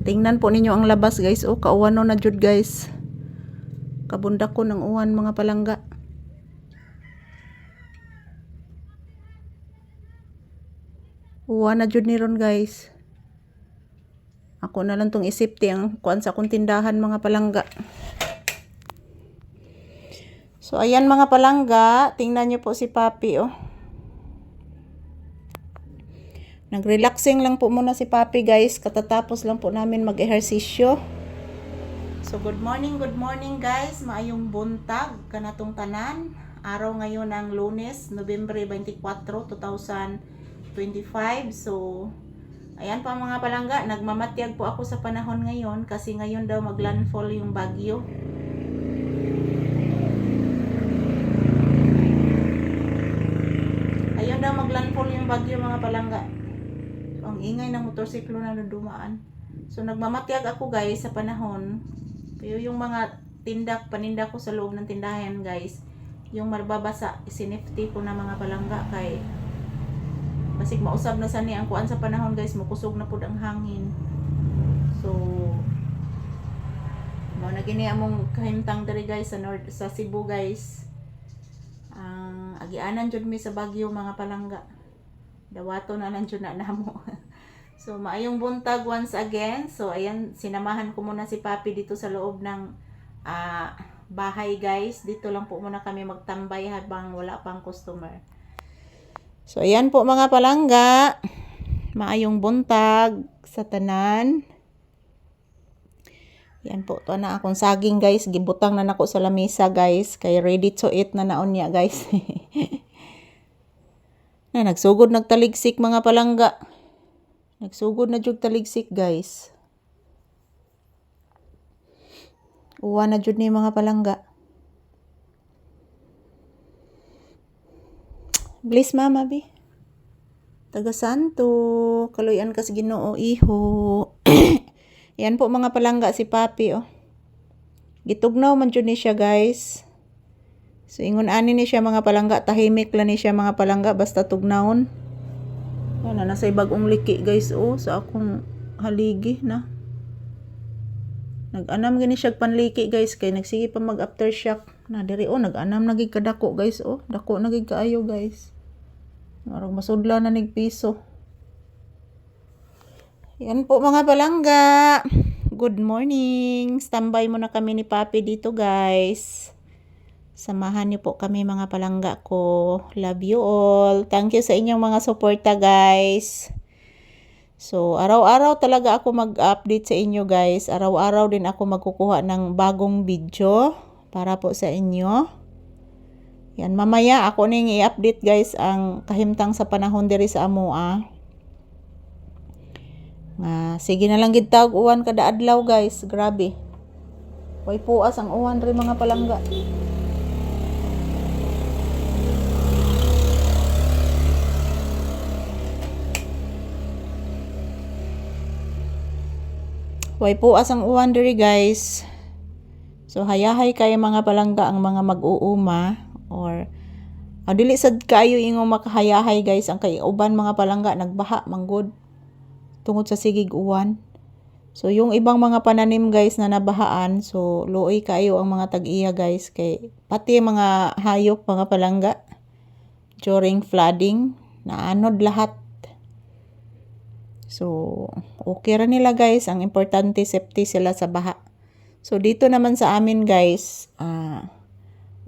Tingnan po ninyo ang labas guys. Oh, kauwan na jud guys. Kabundak ko ng uwan mga palangga. Uwan na jud ni ron guys. Ako na lang tong isipti ang kuan sa akong tindahan mga palangga. So ayan mga palangga, tingnan niyo po si Papi oh. Nag-relaxing lang po muna si Papi guys, katatapos lang po namin mag-ehersisyo. So good morning, good morning guys. Maayong buntag kanatong tanan. Araw ngayon ng Lunes, November 24, 2025. So ayan pa mga palangga, nagmamatyag po ako sa panahon ngayon kasi ngayon daw maglandfall yung bagyo. Ayun daw maglandfall yung bagyo mga palangga. Ingay ng motorsiklo na dumaan. So nagmamatyag ako guys sa panahon. Pero yung mga tindak, paninda ko sa loob ng tindahan guys, yung marbabasa, isinifty ko na mga palangga kay basig mausab na sani ang kuan sa panahon guys, mukusog na pud ang hangin. So mo na gini among kahimtang diri guys sa North sa Cebu guys. Ang agianan jud mi sa Bagyo mga palangga. Dawato na lang jud na namo. so maayong buntag once again. So ayan sinamahan ko muna si Papi dito sa loob ng ah, bahay guys. Dito lang po muna kami magtambay habang wala pang customer. So ayan po mga palangga. Maayong buntag sa tanan. Yan po, to na akong saging guys. Gibutang na nako sa lamesa guys. Kay ready to eat na naon niya guys. na nagsugod nagtaligsik mga palangga. Nagsugod na jud taligsik guys. Uwa na jud ni mga palangga. Bless mama bi. Taga Santo, kaloyan kas Ginoo iho. Yan po mga palangga si Papi oh. Gitugnaw man jud ni siya guys. So ingon ani ni siya mga palangga, tahimik lang ni siya mga palangga basta tugnawon. Yan na nasa bagong liki guys oh sa akong haligi na. Nag-anam gani siya panliki guys kay nagsige pa mag aftershock na diri oh nag-anam na kadako guys oh dako na gid kaayo guys. Marag masudla na nig piso. Yan po mga palangga. Good morning. Standby muna kami ni Papi dito guys. Samahan niyo po kami mga palangga ko. Love you all. Thank you sa inyong mga suporta guys. So, araw-araw talaga ako mag-update sa inyo guys. Araw-araw din ako magkukuha ng bagong video para po sa inyo. Yan, mamaya ako ning i-update guys ang kahimtang sa panahon diri sa Amoa. Nga, sige na lang gid tawag uwan kada adlaw guys. Grabe. Way puas ang uwan ri mga palangga. Way puas ang uwan diri guys. So hayahay kay mga palangga ang mga mag-uuma or dili sad kayo ingo makahayahay guys ang kay uban mga palangga nagbaha manggod tungod sa sigig uwan. So yung ibang mga pananim guys na nabahaan, so luoy kayo ang mga tag-iya guys kay pati mga hayop mga palangga during flooding naanod lahat. So okay ra nila guys, ang importante safety sila sa baha. So dito naman sa amin guys, ah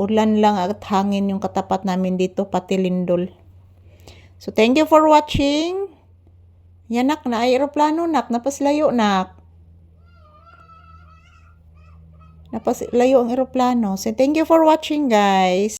ulan lang at hangin yung katapat namin dito pati lindol. So thank you for watching. Yan nak, na aeroplano nak, napaslayo nak. Napaslayo ang aeroplano. So thank you for watching guys.